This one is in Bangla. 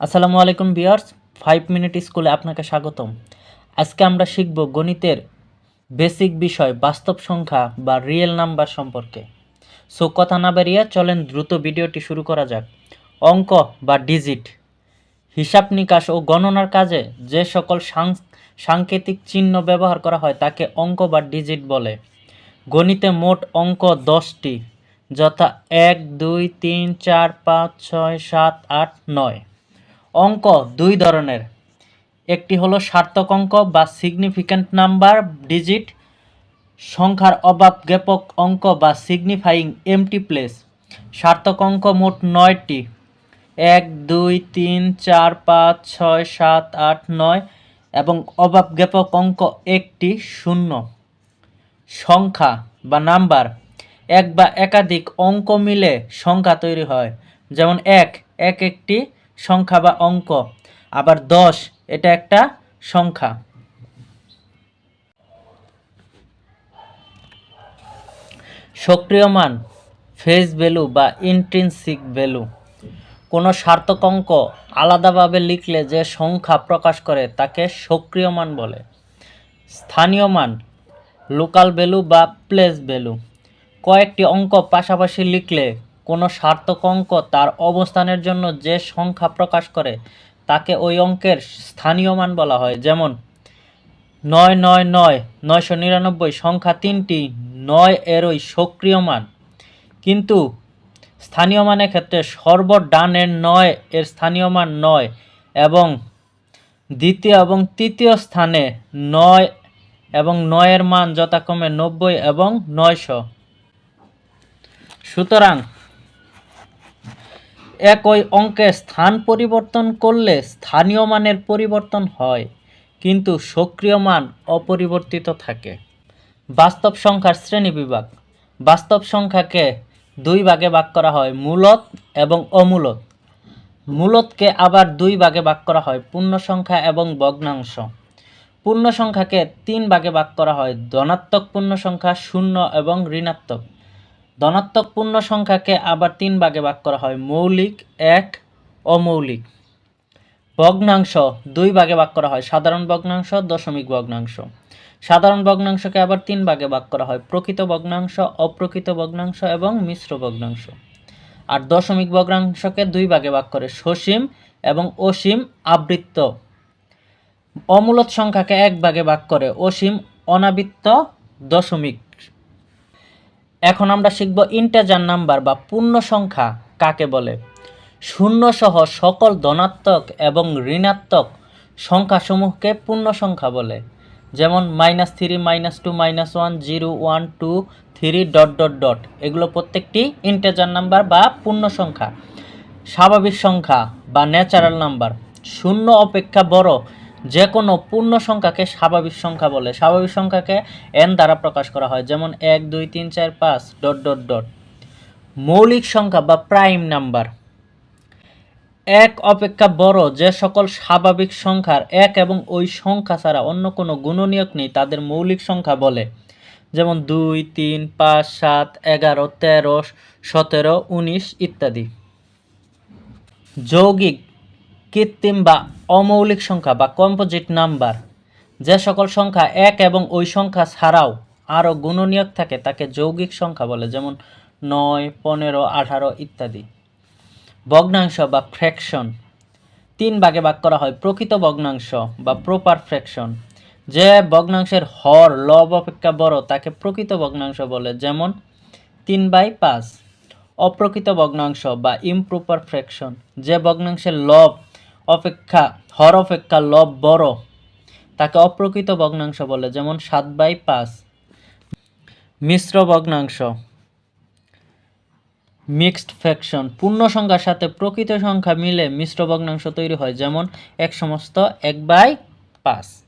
আসসালামু আলাইকুম বিয়ার্স ফাইভ মিনিট স্কুলে আপনাকে স্বাগতম। আজকে আমরা শিখব গণিতের বেসিক বিষয়, বাস্তব সংখ্যা বা রিয়েল নাম্বার সম্পর্কে। সো কথা না বেরিয়ে চলেন দ্রুত ভিডিওটি শুরু করা যাক। অঙ্ক বা ডিজিট হিসাব নিকাশ ও গণনার কাজে যে সকল সাংকেতিক চিহ্ন ব্যবহার করা হয় তাকে অঙ্ক বা ডিজিট বলে। গণিতে মোট অঙ্ক দশটি, যথা এক, দুই, তিন, চার, পাঁচ, ছয়, সাত, আট, নয়। অঙ্ক দুই ধরনের। একটি হলো সার্থক অঙ্ক বা সিগনিফিক্যান্ট নাম্বার ডিজিট সংখ্যার অভাব জ্ঞাপক অঙ্ক বা সিগনিফাইং এমটি প্লেস সার্থক অঙ্ক মোট নয়টি। এক, দুই, তিন, চার, পাঁচ, ছয়, সাত, আট, নয় এবং অভাব জ্ঞাপক অঙ্ক একটি, শূন্য। সংখ্যা বা নাম্বার। এক বা একাধিক অঙ্ক মিলে সংখ্যা তৈরি হয়। যেমন এক এক একটি সংখ্যা বা অঙ্ক। আবার দশ, এটা একটা সংখ্যা। সক্রিয় মান ফেস ভ্যালু বা ইন্ট্রিনসিক ভ্যালু কোনো সার্থক অঙ্ক আলাদাভাবে লিখলে যে সংখ্যা প্রকাশ করে তাকে সক্রিয় মান বলে। স্থানীয় মান লোকাল ভ্যালু বা প্লেস ভ্যালু কয়েকটি অঙ্ক পাশাপাশি লিখলে কোনো সার্থক অঙ্ক তার অবস্থানের জন্য যে সংখ্যা প্রকাশ করে, তাকে ওই অঙ্কের স্থানীয় মান বলা হয়। যেমন, নয় নয় নয়, নয়শো নিরানব্বই সংখ্যা তিনটি, নয় এরই সক্রিয় মান। কিন্তু স্থানীয় মানের ক্ষেত্রে সর্ব ডানের নয় এর স্থানীয় মান নয় এবং দ্বিতীয় এবং তৃতীয় স্থানে নয় এবং নয়ের মান যথাক্রমে নব্বই এবং নয়শো। সুতরাং একই অঙ্কে স্থান পরিবর্তন করলে স্থানীয় মানের পরিবর্তন হয়, কিন্তু সক্রিয় মান অপরিবর্তিত থাকে। বাস্তব সংখ্যার শ্রেণি বিভাগ। বাস্তব সংখ্যাকে দুই ভাগে ভাগ করা হয়, মূলত এবং অমূলত। মূলতকে আবার দুই ভাগে ভাগ করা হয়, পূর্ণ সংখ্যা এবং ভগ্নাংশ। পূর্ণ সংখ্যাকে তিন ভাগে ভাগ করা হয়, ধনাত্মক পূর্ণ সংখ্যা, শূন্য এবং ঋণাত্মক। ধনাত্মক পূর্ণ সংখ্যাকে আবার তিন ভাগে ভাগ করা হয়, মৌলিক এক, অমৌলিক। ভগ্নাংশ দুই ভাগে ভাগ করা হয়, সাধারণ ভগ্নাংশ, দশমিক ভগ্নাংশ। সাধারণ ভগ্নাংশকে আবার তিন ভাগে ভাগ করা হয়, প্রকৃত ভগ্নাংশ, অপ্রকৃত ভগ্নাংশ এবং মিশ্র ভগ্নাংশ। আর দশমিক ভগ্নাংশকে দুই ভাগে ভাগ করে, সসীম এবং অসীম আবৃত্ত। অমূলত সংখ্যাকে এক ভাগে ভাগ করে, অসীম অনাবৃত্ত দশমিক। এখন আমরা শিখব ইন্টাজার নাম্বার বা পূর্ণ সংখ্যা কাকে বলে। শূন্য সহ সকল ধনাত্মক এবং ঋণাত্মক সংখ্যাসমূহকে পূর্ণ সংখ্যা বলে। যেমন minus three minus two minus one zero one two three dot dot dot এগুলো প্রত্যেকটি ইন্টাজার নাম্বার বা পূর্ণ সংখ্যা। স্বাভাবিক সংখ্যা বা ন্যাচারাল নাম্বার শূন্য অপেক্ষা বড় যে কোনো পূর্ণ সংখ্যাকে স্বাভাবিক সংখ্যা বলে। স্বাভাবিক সংখ্যাকে এন দ্বারা প্রকাশ করা হয়। যেমন এক, দুই, তিন, চার, পাঁচ, ডট ডট ডট। মৌলিক সংখ্যা বা প্রাইম নাম্বার। এক অপেক্ষা বড়, যে সকল স্বাভাবিক সংখ্যার এক এবং ওই সংখ্যা ছাড়া অন্য কোনো গুণনীয়ক নেই, তাদের মৌলিক সংখ্যা বলে। যেমন দুই, তিন, পাঁচ, সাত, এগারো, তেরো, সতেরো, উনিশ ইত্যাদি। যৌগিক কৃত্রিম বা অমৌলিক সংখ্যা বা কম্পোজিট নাম্বার যে সকল সংখ্যা এক এবং ওই সংখ্যা ছাড়াও আরও গুণনীয়ক থাকে, তাকে যৌগিক সংখ্যা বলে, যেমন নয়, পনেরো, আঠারো ইত্যাদি। ভগ্নাংশ বা ফ্র্যাকশন তিন ভাগে ভাগ করা হয় প্রকৃত ভগ্নাংশ বা প্রপার ফ্র্যাকশন যে ভগ্নাংশের হর, লব অপেক্ষা বড়, তাকে প্রকৃত ভগ্নাংশ বলে, যেমন তিন বাই পাঁচ। অপ্রকৃত ভগ্নাংশ বা ইমপ্রপার ফ্র্যাকশন যে ভগ্নাংশের লব অপেক্ষা, হর অপেক্ষা, লব বড়। তাকে অপ্রকৃত ভগ্নাংশ বলে, যেমন সাত বাই পাঁচ। মিশ্র ভগ্নাংশ। মিক্সড ফ্যাকশন পূর্ণ সংখ্যার সাথে প্রকৃত সংখ্যা মিলে মিশ্র ভগ্নাংশ তৈরি হয়, যেমন এক সমস্ত এক বাই পাঁচ।